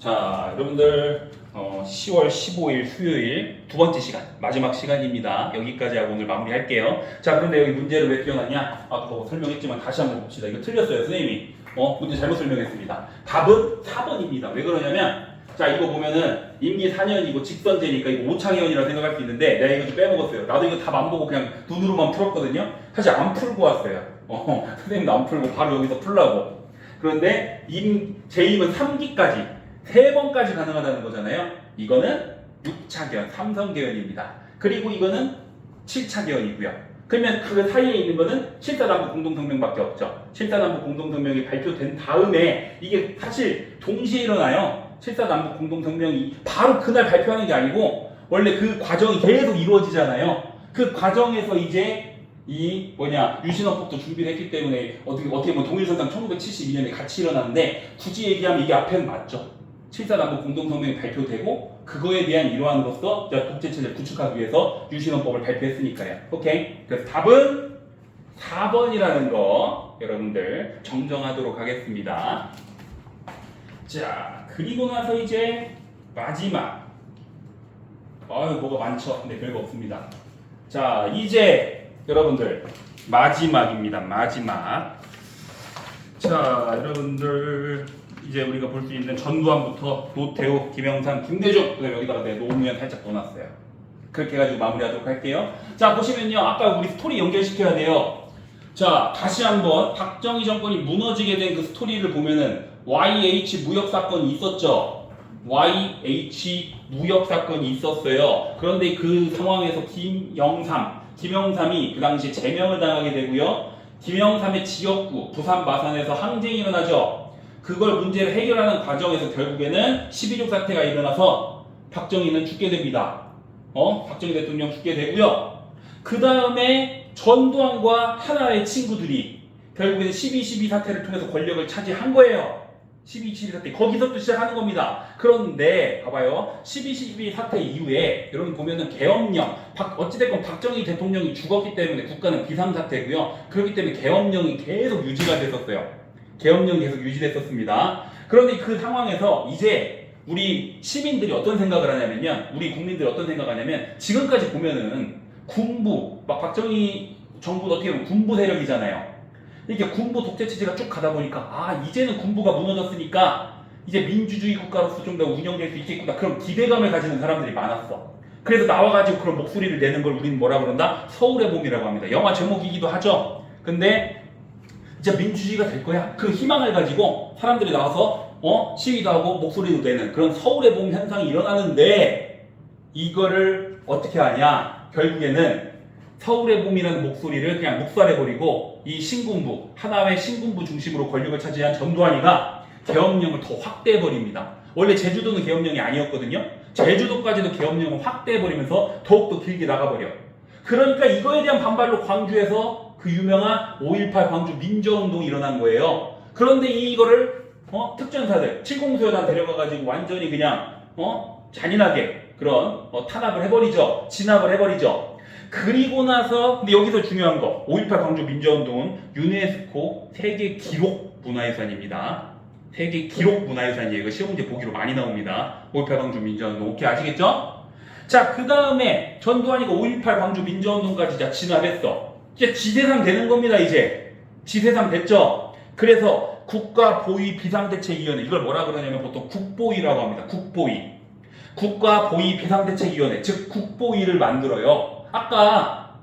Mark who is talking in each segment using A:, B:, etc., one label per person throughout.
A: 자, 여러분들 어, 10월 15일 수요일 두 번째 시간 마지막 시간입니다. 여기까지 하고 오늘 마무리할게요. 자, 그런데 여기 문제를 왜 띄워놨냐? 아까 뭐 설명했지만 다시 한번 봅시다. 이거 틀렸어요, 선생님이. 어, 문제 잘못 설명했습니다. 답은 4번입니다. 왜 그러냐면 자, 이거 보면은 임기 4년이고 직선제니까 이거 오창현이라고 생각할 수 있는데 내가 이거 좀 빼먹었어요. 나도 이거 답 안 보고 그냥 눈으로만 풀었거든요. 사실 안 풀고 왔어요. 어, 선생님도 안 풀고 바로 여기서 풀라고. 그런데 임, 제임은 3기까지 세 번까지 가능하다는 거잖아요. 이거는 6차계열, 삼성계열입니다. 그리고 이거는 7차계열이고요. 그러면 그 사이에 있는 거는 7사단부 공동성명밖에 없죠. 7사단부 공동성명이 발표된 다음에 이게 사실 동시에 일어나요. 7사단부 공동성명이 바로 그날 발표하는 게 아니고 원래 그 과정이 계속 이루어지잖아요. 그 과정에서 이제 이 뭐냐 유신헌법도 준비를 했기 때문에 어떻게 어떻게 보면 동일선상 1972년에 같이 일어났는데 굳이 얘기하면 이게 앞에는 맞죠. 7사단부 공동성명이 발표되고 그거에 대한 일환으로서 독재체제를 구축하기 위해서 유신헌법을 발표했으니까요. 오케이. 그래서 답은 4번이라는 거 여러분들 정정하도록 하겠습니다. 자 그리고 나서 이제 마지막 아유 뭐가 많죠. 근데 별거 없습니다. 자 이제 여러분들 마지막입니다. 마지막. 자 여러분들 이제 우리가 볼 수 있는 전두환부터 노태우, 김영삼, 김대중 그다음에 여기다가 내 노무현 살짝 넣어놨어요. 그렇게 해가지고 마무리하도록 할게요. 자 보시면요 아까 우리 스토리 연결시켜야 돼요. 자 다시 한번 박정희 정권이 무너지게 된 그 스토리를 보면은 YH 무역 사건이 있었죠. YH 무역 사건이 있었어요. 그런데 그 상황에서 김영삼, 김영삼이 그 당시 제명을 당하게 되고요. 김영삼의 지역구 부산 마산에서 항쟁이 일어나죠. 그걸 문제를 해결하는 과정에서 결국에는 12.6 사태가 일어나서 박정희는 죽게 됩니다. 어? 박정희 대통령 죽게 되고요. 그 다음에 전두환과 하나의 친구들이 결국에는 12.12 사태를 통해서 권력을 차지한 거예요. 12.12 사태 거기서부터 시작하는 겁니다. 그런데 봐봐요. 12.12 사태 이후에 여러분 보면은 계엄령 박, 어찌됐건 박정희 대통령이 죽었기 때문에 국가는 비상사태고요. 그렇기 때문에 계엄령이 계속 유지가 됐었어요. 계엄령이 계속 유지됐었습니다. 그런데 그 상황에서 이제 우리 시민들이 어떤 생각을 하냐면요. 우리 국민들이 어떤 생각을 하냐면 지금까지 보면은 군부, 막 박정희 정부도 어떻게 보면 군부 세력이잖아요. 이렇게 군부 독재 체제가 쭉 가다 보니까 아 이제는 군부가 무너졌으니까 이제 민주주의 국가로서 좀 더 운영될 수 있겠구나 그런 기대감을 가지는 사람들이 많았어. 그래서 나와가지고 그런 목소리를 내는 걸 우리는 뭐라 그런다? 서울의 봄이라고 합니다. 영화 제목이기도 하죠. 근데 이제 민주주의가 될 거야. 그 희망을 가지고 사람들이 나와서 어 시위도 하고 목소리도 내는 그런 서울의 봄 현상이 일어나는데 이거를 어떻게 하냐? 결국에는 서울의 봄이라는 목소리를 그냥 묵살해버리고 이 신군부 하나의 신군부 중심으로 권력을 차지한 전두환이가 계엄령을 더 확대해버립니다. 원래 제주도는 계엄령이 아니었거든요. 제주도까지도 계엄령을 확대해버리면서 더욱더 길게 나가버려. 그러니까 이거에 대한 반발로 광주에서 그 유명한 5.18 광주 민주운동이 일어난 거예요. 그런데 이거를 어? 특전사들 7공수여단 데려가가지고 완전히 그냥 어? 잔인하게 그런 어, 탄압을 해버리죠. 진압을 해버리죠. 그리고 나서 근데 여기서 중요한 거 5.18 광주 민주운동은 유네스코 세계 기록 문화유산입니다. 세계 기록 문화유산이에요. 이거 시험 문제 보기로 많이 나옵니다. 5.18 광주 민주운동 오케이 아시겠죠? 자, 그 다음에 전두환이가 5.18 광주 민주운동까지 자 진압했어. 이제 지대상 되는 겁니다, 이제. 지대상 됐죠? 그래서 국가보위 비상대책위원회, 이걸 뭐라 그러냐면 보통 국보위라고 합니다. 국보위. 국가보위 비상대책위원회, 즉 국보위를 만들어요. 아까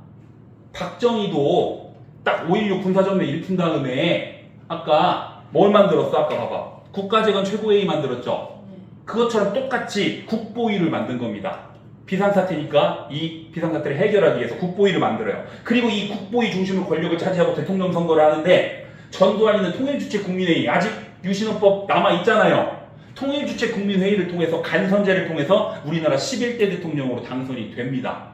A: 박정희도 딱 5.16 군사전면 일으킨 다음에 아까 뭘 만들었어? 아까 봐봐. 국가재건 최고회의 만들었죠? 그것처럼 똑같이 국보위를 만든 겁니다. 비상사태니까 이 비상사태를 해결하기 위해서 국보위를 만들어요. 그리고 이 국보위 중심으로 권력을 차지하고 대통령 선거를 하는데 전두환이는 통일주체 국민회의 아직 유신헌법 남아 있잖아요. 통일주체 국민회의를 통해서 간선제를 통해서 우리나라 11대 대통령으로 당선이 됩니다.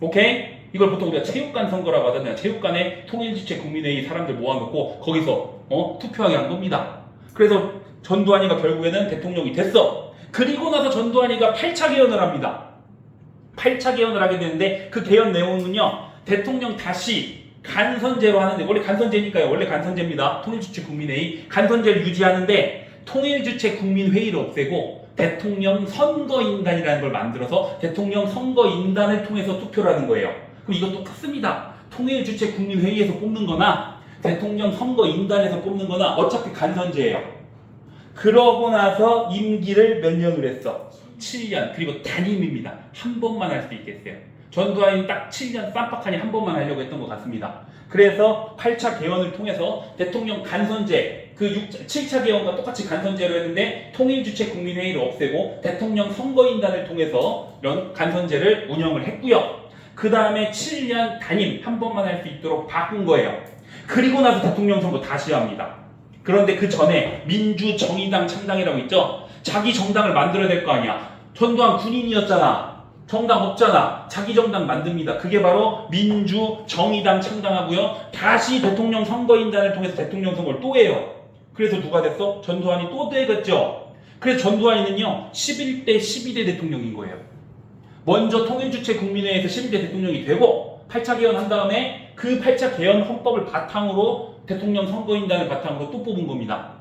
A: 오케이? 이걸 보통 우리가 체육관 선거라고 하잖아요. 체육관에 통일주체 국민회의 사람들 모아놓고 거기서 어? 투표하게 한 겁니다. 그래서 전두환이가 결국에는 대통령이 됐어. 그리고 나서 전두환이가 8차 개헌을 합니다. 8차 개헌을 하게 되는데 그 개헌 내용은요. 대통령 다시 간선제로 하는데 원래 간선제니까요. 원래 간선제입니다. 통일주체 국민회의 간선제를 유지하는데 통일주체 국민회의를 없애고 대통령 선거인단이라는 걸 만들어서 대통령 선거인단을 통해서 투표를 하는 거예요. 그럼 이거 똑같습니다. 통일주체 국민회의에서 뽑는 거나 대통령 선거인단에서 뽑는 거나 어차피 간선제예요. 그러고 나서 임기를 몇 년을 했어? 7년. 그리고 단임입니다. 한 번만 할 수 있겠어요. 전두환이 딱 7년 쌈박하니 한 번만 하려고 했던 것 같습니다. 그래서 8차 개헌을 통해서 대통령 간선제, 그 6, 7차 개헌과 똑같이 간선제로 했는데 통일주체 국민회의를 없애고 대통령 선거인단을 통해서 이런 간선제를 운영을 했고요. 그 다음에 7년 단임 한 번만 할 수 있도록 바꾼 거예요. 그리고 나서 대통령 선거 다시 합니다. 그런데 그 전에 민주정의당 창당이라고 있죠? 자기 정당을 만들어야 될 거 아니야. 전두환 군인이었잖아. 정당 없잖아. 자기 정당 만듭니다. 그게 바로 민주 정의당 창당하고요. 다시 대통령 선거인단을 통해서 대통령 선거를 또 해요. 그래서 누가 됐어? 전두환이 또 되겠죠. 그래서 전두환이는요. 11대 12대 대통령인 거예요. 먼저 통일주체 국민회의에서 11대 대통령이 되고 8차 개헌한 다음에 그 8차 개헌 헌법을 바탕으로 대통령 선거인단을 바탕으로 또 뽑은 겁니다.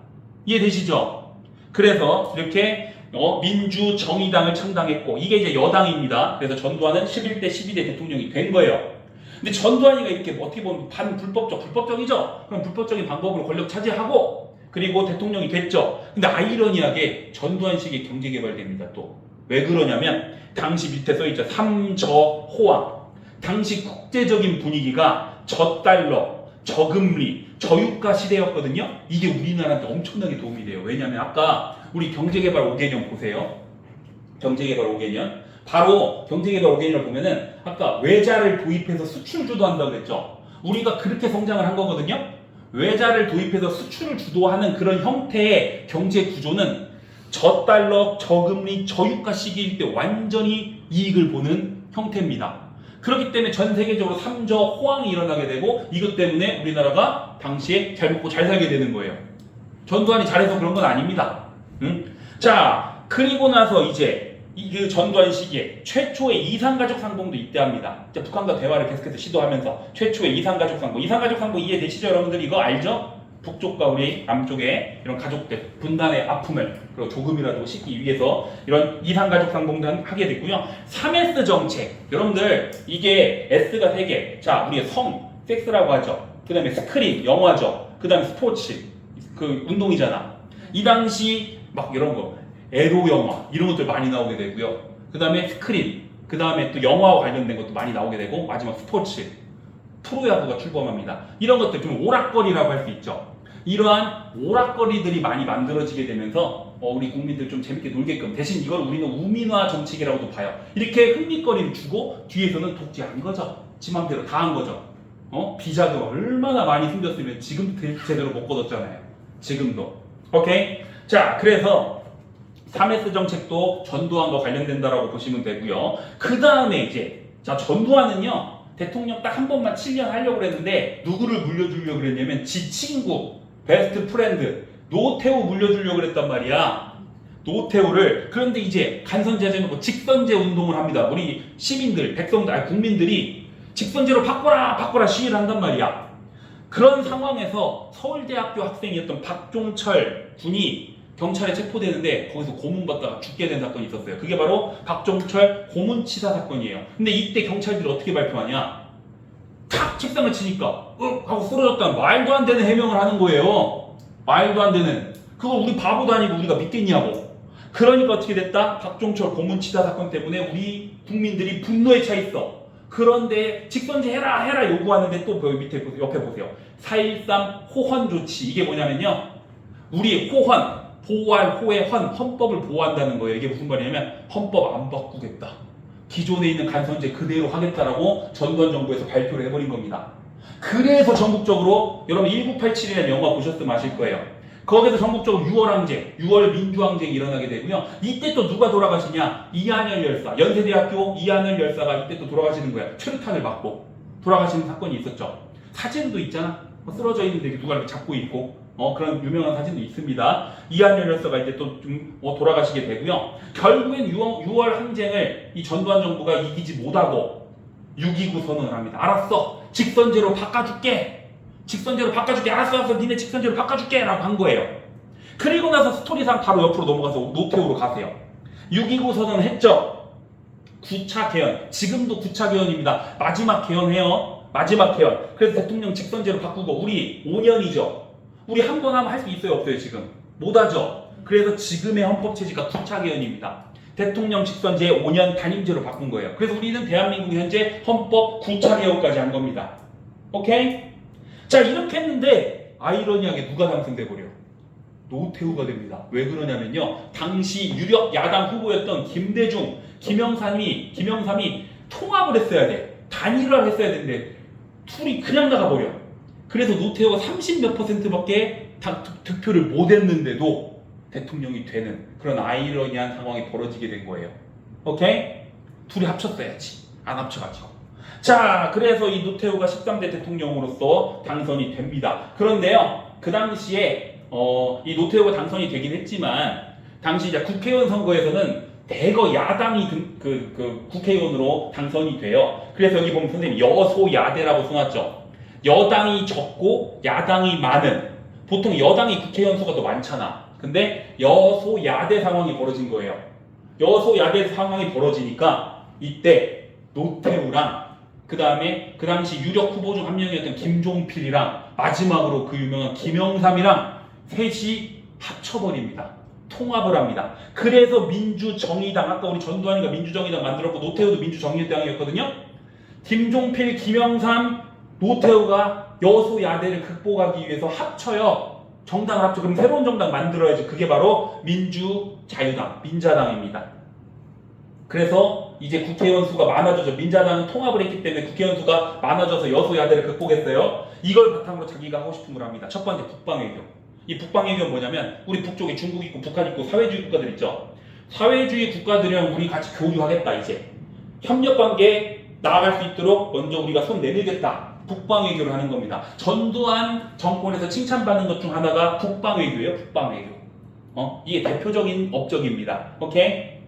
A: 이해되시죠? 그래서 이렇게 어, 민주 정의당을 창당했고 이게 이제 여당입니다. 그래서 전두환은 11대 12대 대통령이 된 거예요. 근데 전두환이가 이렇게 어떻게 보면 반불법적, 불법적이죠? 그럼 불법적인 방법으로 권력 차지하고 그리고 대통령이 됐죠. 근데 아이러니하게 전두환식의 경제 개발됩니다. 또 왜 그러냐면 당시 밑에 써 있죠. 삼저호황. 당시 국제적인 분위기가 저달러, 저금리, 저유가 시대였거든요. 이게 우리나라한테 엄청나게 도움이 돼요. 왜냐하면 아까 우리 경제개발 5개년 보세요. 경제개발 5개년. 바로 경제개발 5개년을 보면은 아까 외자를 도입해서 수출 주도한다고 그랬죠. 우리가 그렇게 성장을 한 거거든요. 외자를 도입해서 수출을 주도하는 그런 형태의 경제 구조는 저달러, 저금리, 저유가 시기일 때 완전히 이익을 보는 형태입니다. 그렇기 때문에 전 세계적으로 삼저 호황이 일어나게 되고 이것 때문에 우리나라가 당시에 잘 먹고 잘 살게 되는 거예요. 전두환이 잘해서 그런 건 아닙니다. 응? 자, 그리고 나서 이제 이그 전두환 시기에 최초의 이산가족 상봉도. 이제 북한과 대화를 계속해서 시도하면서 최초의 이산가족 상봉. 이산가족 상봉 이해되시죠, 여러분들? 이거 알죠? 북쪽과 우리 남쪽의 이런 가족들 분단의 아픔을 그리고 조금이라도 씻기 위해서 이런 이산가족 상봉도 하게 됐고요. 3S 정책. 여러분들 이게 S가 3개. 자, 우리의 성, 섹스라고 하죠. 그 다음에 스크린, 영화죠. 그 다음에 스포츠, 그 운동이잖아. 이 당시 막 이런 거 에로 영화 이런 것들 많이 나오게 되고요. 그 다음에 스크린, 그 다음에 또 영화와 관련된 것도 많이 나오게 되고 마지막 스포츠, 프로야구가 출범합니다. 이런 것들 좀 오락거리라고 할 수 있죠. 이러한 오락거리들이 많이 만들어지게 되면서 어, 우리 국민들 좀 재밌게 놀게끔 대신 이걸 우리는 우민화 정책이라고도 봐요. 이렇게 흥미거리를 주고 뒤에서는 독재한 거죠. 지 맘대로 다 한 거죠. 어? 비자금 얼마나 많이 숨겼으면 지금도 제- 제대로 못 걷었잖아요. 지금도. 오케이? 자, 그래서 3S 정책도 전두환과 관련된다라고 보시면 되고요. 그 다음에 이제 자 전두환은요 대통령 딱 한 번만 7년 하려고 그랬는데 누구를 물려주려고 그랬냐면 지 친구 베스트 프렌드 노태우 물려주려고 그랬단 말이야. 노태우를 그런데 이제 간선제제 놓고 직선제 운동을 합니다. 우리 시민들, 백성들, 아니 국민들이 직선제로 바꿔라, 바꿔라 시위를 한단 말이야. 그런 상황에서 서울대학교 학생이었던 박종철 군이 경찰에 체포되는데 거기서 고문받다가 죽게 된 사건이 있었어요. 그게 바로 박종철 고문치사 사건이에요. 근데 이때 경찰들이 어떻게 발표하냐? 탁 책상을 치니까 윽 하고 쓰러졌다는 말도 안 되는 해명을 하는 거예요. 말도 안 되는. 그걸 우리 바보도 아니고 우리가 믿겠냐고. 그러니까 어떻게 됐다? 박종철 고문치사 사건 때문에 우리 국민들이 분노에 차 있어. 그런데 직선제 해라 해라 요구하는데 또 밑에. 옆에 보세요. 4.13 호헌 조치 이게 뭐냐면요. 우리 호헌 보호할 호의 헌 헌법을 보호한다는 거예요. 이게 무슨 말이냐면 헌법 안 바꾸겠다. 기존에 있는 간선제 그대로 하겠다라고 전두환 정부에서 발표를 해버린 겁니다. 그래서 전국적으로 여러분 1987이라는 영화 보셨으면 아실 거예요. 거기서 전국적으로 6월 항쟁, 6월 민주항쟁이 일어나게 되고요. 이때 또 누가 돌아가시냐? 이한열 열사, 연세대학교 이한열 열사가 이때 또 돌아가시는 거야. 최루탄을 맞고 돌아가시는 사건이 있었죠. 사진도 있잖아. 뭐 쓰러져 있는데 누가 이렇게 잡고 있고 어, 그런 유명한 사진도 있습니다. 이한열 열사가 이제 또 좀 어, 돌아가시게 되고요. 결국엔 6월, 6월 항쟁을 이 전두환 정부가 이기지 못하고 6.29 선언을 합니다. 알았어. 직선제로 바꿔줄게. 직선제로 바꿔줄게. 알았어, 알았어. 니네 직선제로 바꿔줄게. 라고 한 거예요. 그리고 나서 스토리상 바로 옆으로 넘어가서 노태우로 가세요. 6.29 선언 했죠? 9차 개헌. 지금도 9차 개헌입니다. 마지막 개헌해요. 마지막 개헌. 그래서 대통령 직선제로 바꾸고 우리 5년이죠. 우리 한 번 하면 할 수 있어요? 없어요? 지금? 못하죠. 그래서 지금의 헌법 체제가 9차 개헌입니다. 대통령 직선 제 5년 단임제로 바꾼 거예요. 그래서 우리는 대한민국 현재 헌법 9차 개헌까지 한 겁니다. 오케이? 자 이렇게 했는데 아이러니하게 누가 당선돼 버려? 노태우가 됩니다. 왜 그러냐면요. 당시 유력 야당 후보였던 김대중, 김영삼이 김영삼이 통합을 했어야 돼. 단일화를 했어야 되는데 둘이 그냥 나가버려. 그래서 노태우가 30 몇 퍼센트밖에 득표를 못 했는데도 대통령이 되는 그런 아이러니한 상황이 벌어지게 된 거예요. 오케이? 둘이 합쳤어야지. 안 합쳐가지고. 자, 그래서 이 노태우가 13대 대통령으로서 당선이 됩니다. 그런데요, 그 당시에 어, 이 노태우가 당선이 되긴 했지만 당시 이제 국회의원 선거에서는 대거 야당이 등- 그, 그 국회의원으로 당선이 돼요. 그래서 여기 보면 선생님 여소야대라고 써놨죠. 여당이 적고 야당이 많은 보통 여당이 국회의원 수가 더 많잖아. 근데 여소야대 상황이 벌어진 거예요. 여소야대 상황이 벌어지니까 이때 노태우랑 그 다음에 그 당시 유력 후보 중 한 명이었던 김종필이랑 마지막으로 그 유명한 김영삼이랑 셋이 합쳐버립니다. 통합을 합니다. 그래서 민주정의당 아까 우리 전두환이가 민주정의당 만들었고 노태우도 민주정의당이었거든요. 김종필, 김영삼, 노태우가 여소야대를 극복하기 위해서 합쳐요. 정당을 합쳐 그럼 새로운 정당 만들어야지. 그게 바로 민주자유당, 민자당입니다. 그래서 이제 국회의원 수가 많아져서 민자당은 통합을 했기 때문에 국회의원 수가 많아져서 여소야대를 극복했어요. 이걸 바탕으로 자기가 하고 싶은 걸 합니다. 첫 번째 북방외교. 이 북방외교는 뭐냐면 우리 북쪽에 중국 있고 북한 있고 사회주의 국가들 있죠. 사회주의 국가들이랑 우리 같이 교류하겠다 이제 협력 관계 나아갈 수 있도록 먼저 우리가 손 내밀겠다. 북방외교를 하는 겁니다. 전두환 정권에서 칭찬받는 것 중 하나가 북방외교예요. 북방외교. 어? 이게 대표적인 업적입니다. 오케이?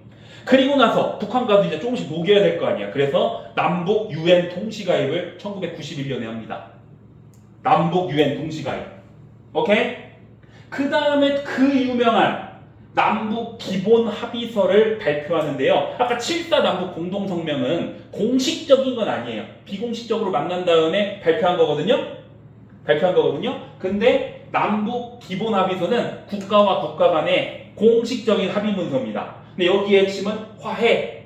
A: 그리고 나서 북한과도 이제 조금씩 녹여야 될 거 아니야. 그래서 남북 유엔 동시가입을 1991년에 합니다. 남북 유엔 동시가입. 오케이? 그 다음에 그 유명한 남북 기본 합의서를 발표하는데요. 아까 7사 남북 공동성명은 공식적인 건 아니에요. 비공식적으로 만난 다음에 발표한 거거든요. 발표한 거거든요. 근데 남북 기본 합의서는 국가와 국가 간의 공식적인 합의 문서입니다. 근데 여기의 핵심은 화해,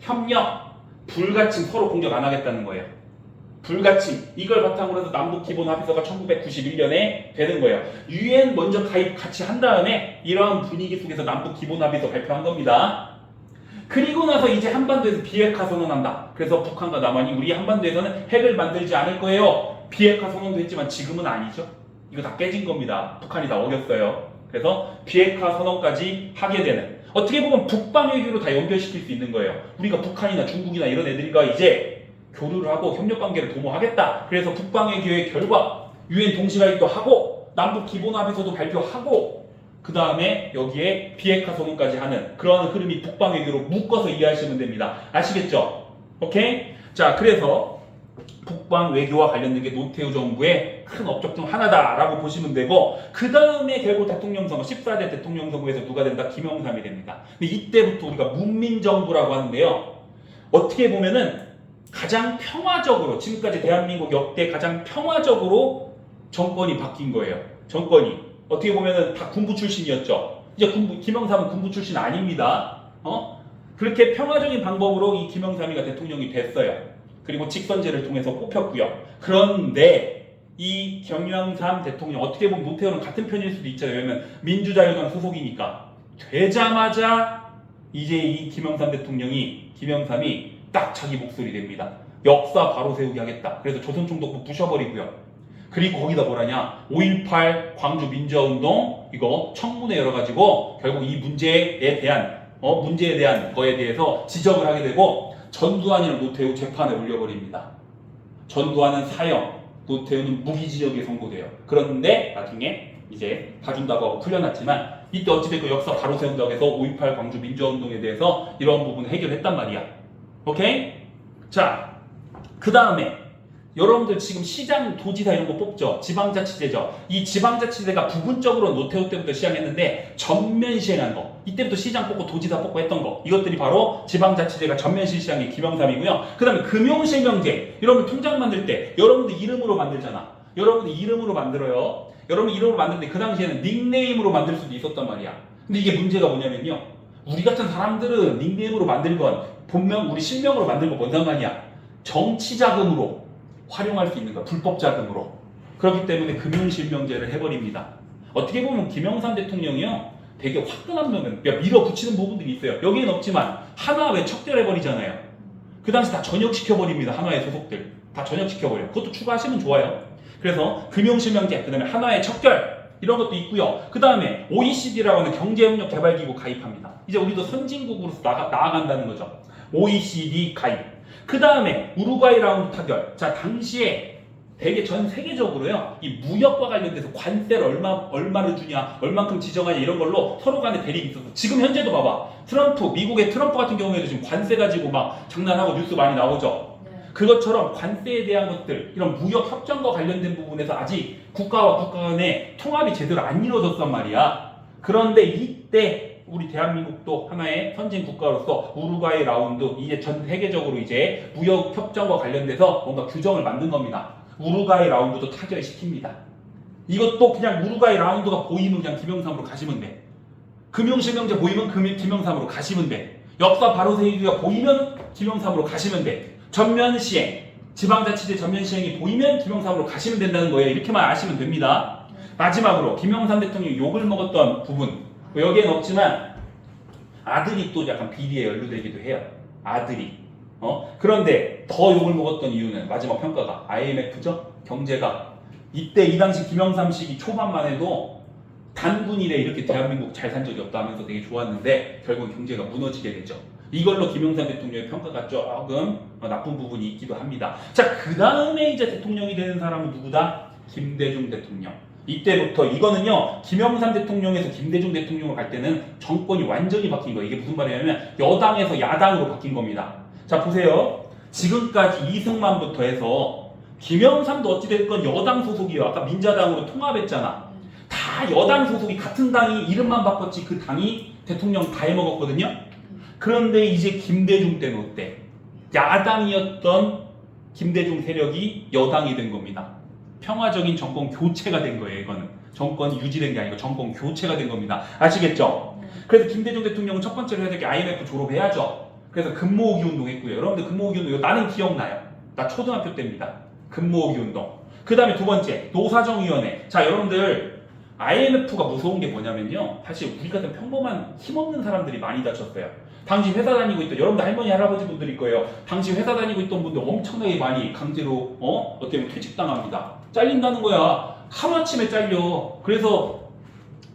A: 협력, 불가침 서로 공격 안 하겠다는 거예요. 불가침 이걸 바탕으로 해서 남북 기본 합의서가 1991년에 되는 거예요. 유엔 먼저 가입 같이 한 다음에 이러한 분위기 속에서 남북 기본 합의서 발표한 겁니다. 그리고 나서 이제 한반도에서 비핵화 선언한다. 그래서 북한과 남한이 우리 한반도에서는 핵을 만들지 않을 거예요. 비핵화 선언도 했지만 지금은 아니죠. 이거 다 깨진 겁니다. 북한이 다 어겼어요. 그래서 비핵화 선언까지 하게 되는 어떻게 보면 북방 외교로 다 연결시킬 수 있는 거예요. 우리가 북한이나 중국이나 이런 애들과 이제 교류를 하고 협력 관계를 도모하겠다. 그래서 북방 외교의 결과 유엔 동시가입도 하고 남북 기본 합의서도 발표하고 그 다음에 여기에 비핵화 선언까지 하는 그러한 흐름이 북방 외교로 묶어서 이해하시면 됩니다. 아시겠죠? 오케이? 자, 그래서 북방 외교와 관련된 게 노태우 정부의 큰 업적 중 하나다라고 보시면 되고 그 다음에 결국 대통령 선거 14대 대통령 선거에서 누가 된다? 김영삼이 됩니다. 근데 이때부터 우리가 문민정부라고 하는데요. 어떻게 보면은 가장 평화적으로 지금까지 대한민국 역대 가장 평화적으로 정권이 바뀐 거예요. 정권이 어떻게 보면은 다 군부 출신이었죠. 이제 군부 김영삼은 군부 출신 아닙니다. 어? 그렇게 평화적인 방법으로 이 김영삼이가 대통령이 됐어요. 그리고 직선제를 통해서 뽑혔고요. 그런데 이 김영삼 대통령 어떻게 보면 노태우는 같은 편일 수도 있잖아요. 왜냐면 민주자유당 소속이니까 되자마자 이제 이 김영삼 대통령이 김영삼이 딱 자기 목소리 냅니다. 역사 바로 세우기 하겠다. 그래서 조선총독부 부셔버리고요. 그리고 거기다 뭐라냐? 5.18 광주 민주화운동 이거 청문회 열어가지고 결국 이 문제에 대한 어 문제에 대한 거에 대해서 지적을 하게 되고 전두환이랑 노태우 재판에 올려버립니다. 전두환은 사형, 노태우는 무기징역에 선고돼요. 그런데 나중에 이제 봐준다고 하고 풀려났지만 이때 어찌됐건 역사 바로 세운다고 해서 5.18 광주 민주화운동에 대해서 이런 부분을 해결했단 말이야. 오케이? 자, 그 다음에 여러분들 지금 시장 도지사 이런 거 뽑죠. 지방자치제죠. 이 지방자치제가 부분적으로 노태우 때부터 시작했는데 전면 시행한 거. 이때부터 시장 뽑고 도지사 뽑고 했던 거. 이것들이 바로 지방자치제가 전면 시행한 게 김영삼이고요. 그 다음에 금융실명제. 여러분 통장 만들 때 여러분들 이름으로 만들잖아. 여러분들 이름으로 만들어요. 여러분 이름으로 만드는데 그 당시에는 닉네임으로 만들 수도 있었단 말이야. 근데 이게 문제가 뭐냐면요. 우리 같은 사람들은 닉네임으로 만들건 본명 우리 실명으로 만들건 뭔 상관이야. 정치 자금으로 활용할 수 있는 거야. 불법 자금으로. 그렇기 때문에 금융 실명제를 해버립니다. 어떻게 보면 김영삼 대통령이요. 되게 화끈한 면은 밀어붙이는 부분들이 있어요. 여기는 없지만 하나 왜 척결해버리잖아요. 그 당시 다 전역시켜버립니다. 한화의 소속들. 다 전역시켜버려요. 그것도 추가하시면 좋아요. 그래서 금융 실명제, 그 다음에 한화의 척결, 이런 것도 있고요. 그 다음에 OECD라고 하는 경제협력 개발기구 가입합니다. 이제 우리도 선진국으로서 나가, 나아간다는 거죠. OECD 가입. 그 다음에 우루과이 라운드 타결. 자, 당시에 되게 전 세계적으로요, 이 무역과 관련돼서 관세를 얼마, 얼마를 주냐, 얼만큼 지정하냐, 이런 걸로 서로 간에 대립이 있었어. 지금 현재도 봐봐. 트럼프, 미국의 트럼프 같은 경우에도 지금 관세 가지고 막 장난하고 뉴스 많이 나오죠.
B: 네.
A: 그것처럼 관세에 대한 것들, 이런 무역 협정과 관련된 부분에서 아직 국가와 국가 간의 통합이 제대로 안 이루어졌단 말이야. 그런데 이때 우리 대한민국도 하나의 선진 국가로서 우루과이 라운드 이제 전 세계적으로 이제 무역 협정과 관련돼서 뭔가 규정을 만든 겁니다. 우루과이 라운드도 타결시킵니다. 이것도 그냥 우루과이 라운드가 보이면 그냥 김영삼으로 가시면 돼. 금융실명제 보이면 금- 김영삼으로 가시면 돼. 역사 바로 세기가 보이면 김영삼으로 가시면 돼. 전면 시행, 지방자치제 전면 시행이 보이면 김영삼으로 가시면 된다는 거예요. 이렇게만 아시면 됩니다. 마지막으로 김영삼 대통령이 욕을 먹었던 부분 뭐 여기엔 없지만 아들이 또 약간 비리에 연루되기도 해요. 아들이. 어? 그런데 더 욕을 먹었던 이유는 마지막 평가가 IMF죠. 경제가 이때 이 당시 김영삼 시기 초반만 해도 단군 이래 이렇게 대한민국 잘 산 적이 없다 하면서 되게 좋았는데 결국 경제가 무너지게 되죠. 이걸로 김영삼 대통령의 평가가 조금 어, 나쁜 부분이 있기도 합니다. 자, 그 다음에 이제 대통령이 되는 사람은 누구다? 김대중 대통령. 이때부터 이거는요 김영삼 대통령에서 김대중 대통령으로 갈 때는 정권이 완전히 바뀐 거예요. 이게 무슨 말이냐면 여당에서 야당으로 바뀐 겁니다. 자 보세요. 지금까지 이승만부터 해서 김영삼도 어찌됐건 여당 소속이에요. 아까 민자당으로 통합했잖아. 다 여당 소속이 같은 당이 이름만 바꿨지 그 당이 대통령 다 해먹었거든요. 그런데 이제 김대중 때는 어때? 야당이었던 김대중 세력이 여당이 된 겁니다. 평화적인 정권 교체가 된 거예요, 이거는. 정권이 유지된 게 아니고 정권 교체가 된 겁니다. 아시겠죠? 그래서 김대중 대통령은 첫 번째로 해야 될 게 IMF 졸업해야죠. 그래서 금모으기 운동 했고요. 여러분들 금모으기 운동, 나는 기억나요. 나 초등학교 때입니다. 금모으기 운동. 그 다음에 두 번째, 노사정위원회. 자, 여러분들, IMF가 무서운 게 뭐냐면요. 사실 우리 같은 평범한 힘없는 사람들이 많이 다쳤어요. 당시 회사 다니고 있던 여러분들 할머니 할아버지 분들일 거예요. 당시 회사 다니고 있던 분들 엄청나게 많이 강제로 어 어떻게 보면 퇴직당합니다. 잘린다는 거야. 하루아침에 잘려. 그래서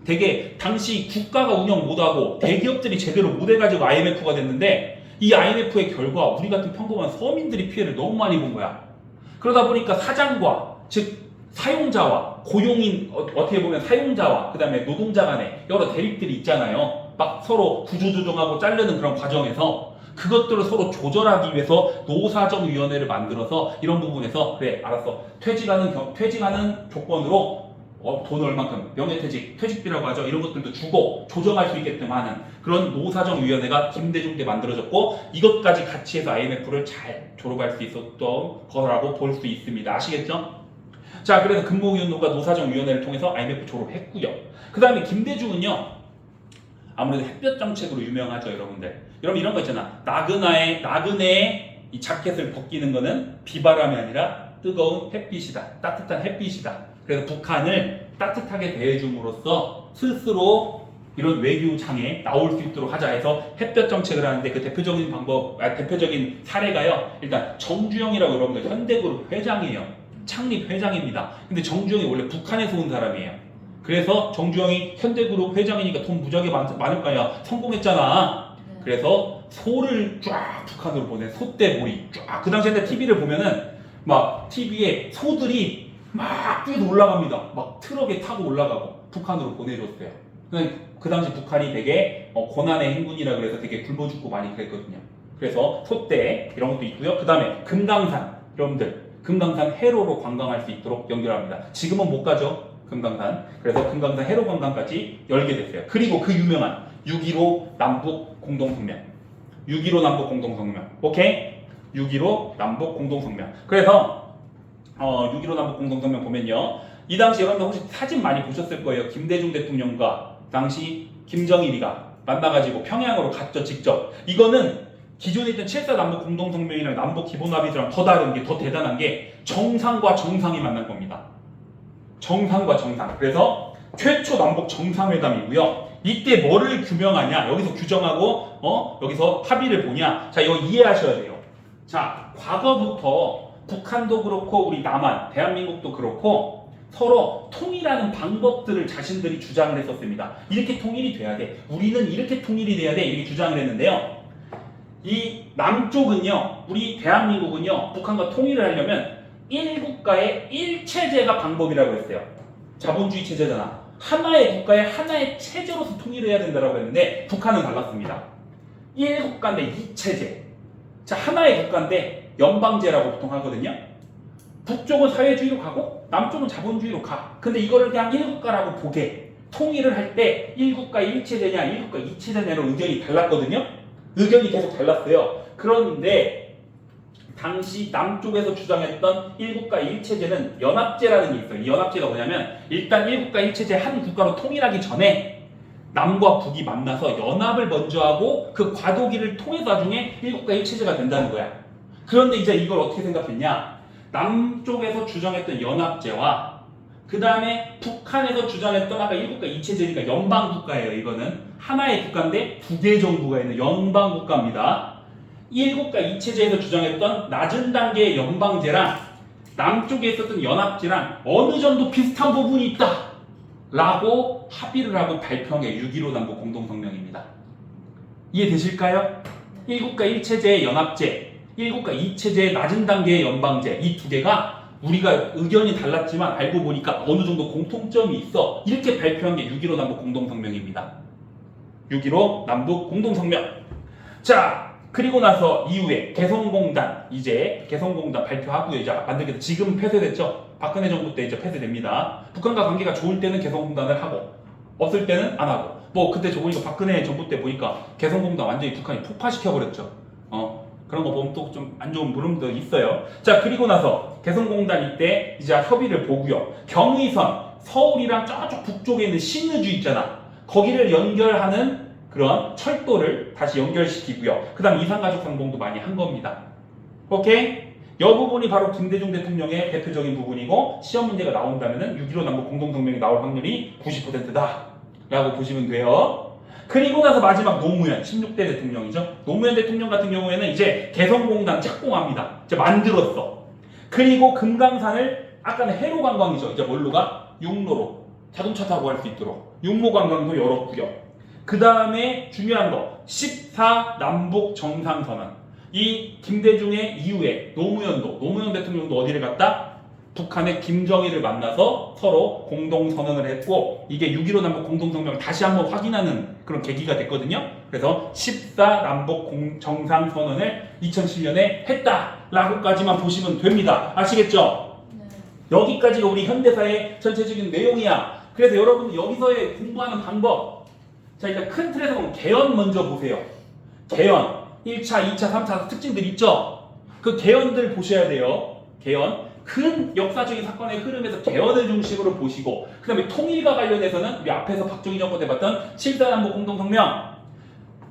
A: 되게 당시 국가가 운영 못하고 대기업들이 제대로 못해가지고 IMF가 됐는데 이 IMF의 결과 우리 같은 평범한 서민들이 피해를 너무 많이 본 거야. 그러다 보니까 사장과 즉 사용자와 고용인 어, 어떻게 보면 사용자와 그다음에 노동자 간에 여러 대립들이 있잖아요. 막 서로 구조조정하고 자르는 그런 과정에서 그것들을 서로 조절하기 위해서 노사정위원회를 만들어서 이런 부분에서 그래 알았어 퇴직하는 경- 퇴직하는 조건으로 어, 돈 얼만큼 명예퇴직 퇴직비라고 하죠 이런 것들도 주고 조정할 수 있게끔 하는 그런 노사정위원회가 김대중 때 만들어졌고 이것까지 같이 해서 IMF를 잘 졸업할 수 있었던 거라고 볼 수 있습니다 아시겠죠? 자 그래서 금모위원회가 노사정위원회를 통해서 IMF 졸업했고요 그 다음에 김대중은요 아무래도 햇볕 정책으로 유명하죠, 여러분들. 여러분 이런 거 있잖아. 나그나의 나그네의 이 자켓을 벗기는 거는 비바람이 아니라 뜨거운 햇빛이다. 따뜻한 햇빛이다. 그래서 북한을 따뜻하게 대해줌으로써 스스로 이런 외교 장에 나올 수 있도록 하자 해서 햇볕 정책을 하는데 그 대표적인 방법, 아, 대표적인 사례가요. 일단 정주영이라고 여러분들 현대그룹 회장이에요. 창립 회장입니다. 근데 정주영이 원래 북한에서 온 사람이에요. 그래서 정주영이 현대그룹 회장이니까 돈 무지하게 많, 많을 거 아니야. 성공했잖아. 그래서 소를 쫙 북한으로 보내. 소떼몰이 쫙. 그 당시에 TV를 보면은 막 TV에 소들이 막 뛰어 올라갑니다. 막 트럭에 타고 올라가고 북한으로 보내줬어요. 그- 그 당시 북한이 되게 어, 고난의 행군이라 그래서 되게 굶어 죽고 많이 그랬거든요. 그래서 소떼 이런 것도 있고요. 그 다음에 금강산 여러분들 금강산 해로로 관광할 수 있도록 연결합니다. 지금은 못 가죠. 금강산. 그래서 금강산 해로 관광까지 열게 됐어요. 그리고 그 유명한 6.15 남북 공동성명. 6.15 남북 공동성명. 오케이? 6.15 남북 공동성명. 그래서 어, 6.15 남북 공동성명 보면요. 이 당시 여러분들 혹시 사진 많이 보셨을 거예요. 김대중 대통령과 당시 김정일이가 만나가지고 평양으로 갔죠, 직접. 이거는 기존에 있던 7사 남북 공동성명이랑 남북 기본합의서랑 더 다른 게 더 대단한 게 정상과 정상이 만난 겁니다. 정상과 정상. 그래서 최초 남북 정상회담이고요. 이때 뭐를 규명하냐? 여기서 규정하고 어 여기서 합의를 보냐? 자 이거 이해하셔야 돼요. 자 과거부터 북한도 그렇고 우리 남한, 대한민국도 그렇고 서로 통일하는 방법들을 자신들이 주장을 했었습니다. 이렇게 통일이 돼야 돼. 우리는 이렇게 통일이 돼야 돼. 이렇게 주장을 했는데요. 이 남쪽은요, 우리 대한민국은요, 북한과 통일을 하려면 일국가의 일체제가 방법이라고 했어요. 자본주의 체제잖아. 하나의 국가의 하나의 체제로서 통일을 해야 된다고 했는데 북한은 달랐습니다. 일국가인데 이체제. 자, 하나의 국가인데 연방제라고 보통 하거든요. 북쪽은 사회주의로 가고 남쪽은 자본주의로 가. 근데 이거를 그냥 일국가라고 보게. 통일을 할때 일국가 일체제냐 일국가 이체제냐로 의견이 달랐거든요. 의견이 계속 달랐어요. 그런데 당시 남쪽에서 주장했던 일국가 일체제는 연합제라는 게 있어요. 이 연합제가 뭐냐면 일단 일국가 일체제 한 국가로 통일하기 전에 남과 북이 만나서 연합을 먼저 하고 그 과도기를 통해서 나중에 일국가 일체제가 된다는 거야. 그런데 이제 이걸 어떻게 생각했냐? 남쪽에서 주장했던 연합제와 그 다음에 북한에서 주장했던 아까 일국가 이체제니까 연방국가예요. 이거는 하나의 국가인데 두 개 정부가 있는 연방국가입니다. 일국가 이체제에서 주장했던 낮은 단계의 연방제랑 남쪽에 있었던 연합제랑 어느 정도 비슷한 부분이 있다. 라고 합의를 하고 발표한 게 6.15 남북 공동성명입니다. 이해되실까요? 일국가 1체제의 연합제, 일국가 2체제의 낮은 단계의 연방제 이 두 개가 우리가 의견이 달랐지만 알고 보니까 어느 정도 공통점이 있어 이렇게 발표한 게 6.15 남북 공동성명입니다. 6.15 남북 공동성명. 자 그리고 나서 이후에 개성공단 이제 개성공단 발표하고요 이제 만들게 돼. 지금 폐쇄됐죠. 박근혜 정부 때 이제 폐쇄됩니다. 북한과 관계가 좋을 때는 개성공단을 하고 없을 때는 안 하고 뭐 그때 저 보니까 박근혜 정부 때 보니까 개성공단 완전히 북한이 폭파시켜 버렸죠. 어 그런 거 보면 또 좀 안 좋은 물음도 있어요. 자 그리고 나서 개성공단 이때 이제 협의를 보고요. 경의선 서울이랑 저쪽 북쪽에 있는 신의주 있잖아. 거기를 연결하는 그런 철도를 다시 연결시키고요. 그 다음 이산가족 상봉도 많이 한 겁니다. 오케이? 이 부분이 바로 김대중 대통령의 대표적인 부분이고 시험 문제가 나온다면 6.15 남북 공동성명이 나올 확률이 90%다 라고 보시면 돼요. 그리고 나서 마지막 노무현 16대 대통령이죠. 노무현 대통령 같은 경우에는 이제 개성공단 착공합니다. 이제 만들었어. 그리고 금강산을 아까는 해로 관광이죠. 이제 뭘로 가? 육로로 자동차 타고 갈 수 있도록 육로 관광도 열었고요. 그 다음에 중요한 거 14 남북 정상선언. 이 김대중의 이후에 노무현도 노무현 대통령도 어디를 갔다? 북한의 김정일을 만나서 서로 공동 선언을 했고 이게 6.15 남북 공동성명을 다시 한번 확인하는 그런 계기가 됐거든요. 그래서 14 남북 공- 정상 선언을 2007년에 했다라고까지만 보시면 됩니다. 아시겠죠?
B: 네.
A: 여기까지가 우리 현대사의 전체적인 내용이야. 그래서 여러분 여기서의 공부하는 방법. 자 일단 큰 틀에서 보면 개헌 먼저 보세요. 개헌 1차, 2차, 3차 특징들 있죠? 그 개헌들 보셔야 돼요. 개헌. 큰 역사적인 사건의 흐름에서 개헌을 중심으로 보시고 그 다음에 통일과 관련해서는 우리 앞에서 박정희 정권 때 봤던 7사 남북 공동성명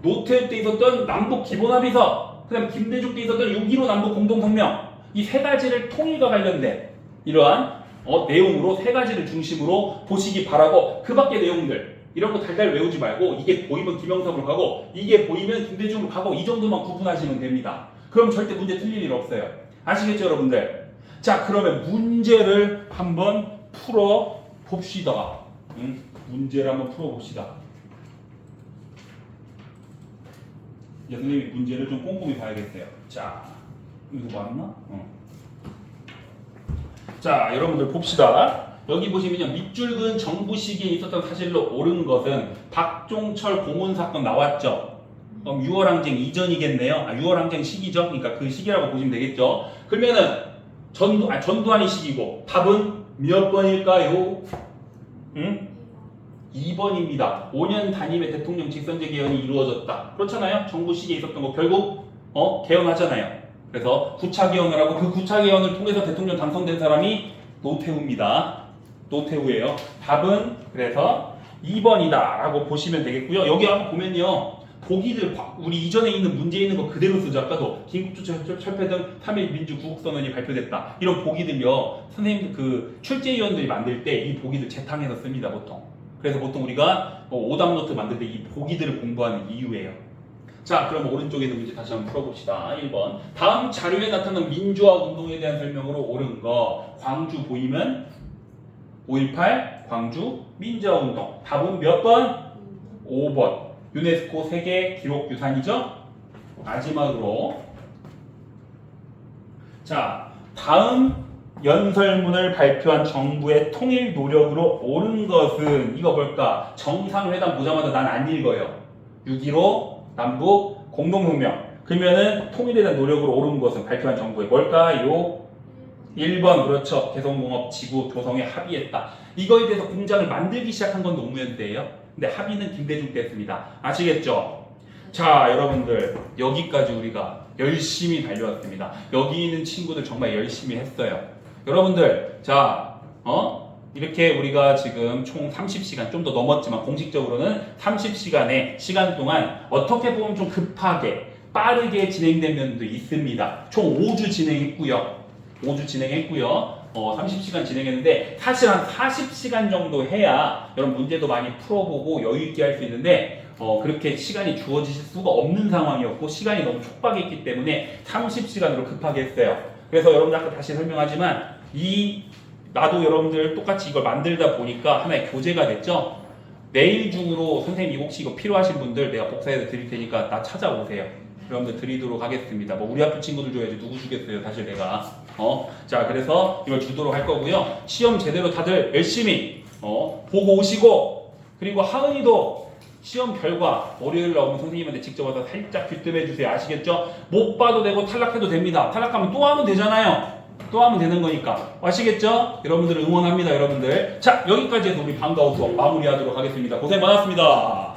A: 노태우 때 있었던 남북 기본합의서 그 다음에 김대중 때 있었던 6.15 남북 공동성명 이 세 가지를 통일과 관련된 이러한 어, 내용으로 세 가지를 중심으로 보시기 바라고 그 밖의 내용들 이런 거 달달 외우지 말고 이게 보이면 김영삼으로 가고 이게 보이면 김대중으로 가고 이 정도만 구분하시면 됩니다. 그럼 절대 문제 틀릴 일 없어요. 아시겠죠 여러분들? 자 그러면 문제를 한번 풀어 봅시다. 응? 문제를 한번 풀어 봅시다. 이제 선생님이 문제를 좀 꼼꼼히 봐야겠어요. 자, 이거 맞나? 어. 자, 여러분들 봅시다. 여기 보시면요. 밑줄근 정부 시기에 있었던 사실로 옳은 것은 박종철 고문 사건 나왔죠. 그럼 6월 항쟁 이전이겠네요. 아, 6월 항쟁 시기죠. 그러니까 그 시기라고 보시면 되겠죠. 그러면은 전두 아 전두환이 시기고 답은 몇 번일까요? 응? 2번입니다. 5년 단임의 대통령 직선제 개헌이 이루어졌다. 그렇잖아요. 정부 시기에 있었던 거 결국 어 개헌하잖아요. 그래서 구차 개헌을 하고 그 구차 개헌을 통해서 대통령 당선된 사람이 노태우입니다. 노태우예요. 답은 그래서 2번이다라고 보시면 되겠고요. 여기 한번 보면요. 보기들 바- 우리 이전에 있는 문제 있는 거 그대로 쓰죠. 아까도 긴급조처철폐 등 3일 민주 구국선언이 발표됐다. 이런 보기들요. 선생님 그 출제위원들이 만들 때 이 보기들 재탕해서 씁니다. 보통. 그래서 보통 우리가 어, 오답 노트 만들 때 이 보기들을 공부하는 이유예요. 자, 그럼 오른쪽에 있는 문제 다시 한번 풀어봅시다. 1번. 다음 자료에 나타난 민주화 운동에 대한 설명으로 옳은 거. 광주 보이면 5.18 광주 민주화 운동. 답은 몇 번? 5번. 유네스코 세계 기록 유산이죠? 마지막으로. 자, 다음 연설문을 발표한 정부의 통일 노력으로 옳은 것은 이거 볼까? 정상회담 보자마자 난 안 읽어요. 6.15 남북 공동혁명. 그러면은 통일에 대한 노력으로 옳은 것은 발표한 정부의 뭘까요? 1번 그렇죠. 개성공업 지구 조성에 합의했다. 이거에 대해서 공장을 만들기 시작한 건 노무현 때예요. 근데 합의는 김대중 때 했습니다. 아시겠죠? 자, 여러분들 여기까지 우리가 열심히 달려왔습니다. 여기 있는 친구들 정말 열심히 했어요. 여러분들, 자, 어? 이렇게 우리가 지금 총 30시간 좀 더 넘었지만 공식적으로는 30시간의 시간 동안 어떻게 보면 좀 급하게 빠르게 진행된 면도 있습니다. 총 5주 진행했고요. 5주 진행했고요. 어, 30시간 진행했는데 사실 한 40시간 정도 해야 여러분 문제도 많이 풀어보고 여유 있게 할 수 있는데 어, 그렇게 시간이 주어지실 수가 없는 상황이었고 시간이 너무 촉박했기 때문에 30시간으로 급하게 했어요. 그래서 여러분들 아까 다시 설명하지만 이 나도 여러분들 똑같이 이걸 만들다 보니까 하나의 교재가 됐죠. 내일 중으로 선생님 이 혹시 이거 필요하신 분들 내가 복사해서 드릴 테니까 나 찾아오세요. 여러분들 드리도록 하겠습니다. 뭐 우리 학교 친구들 줘야지 누구 주겠어요. 사실 내가 어, 자 그래서 이걸 주도록 할 거고요. 시험 제대로 다들 열심히 어, 보고 오시고 그리고 하은이도 시험 결과 월요일 나오면 선생님한테 직접 와서 살짝 귀뜸해 주세요. 아시겠죠? 못 봐도 되고 탈락해도 됩니다. 탈락하면 또 하면 되잖아요. 또 하면 되는 거니까 아시겠죠? 여러분들을 응원합니다, 여러분들. 자 여기까지 해서 우리 방과후 수업 마무리하도록 하겠습니다. 고생 많았습니다.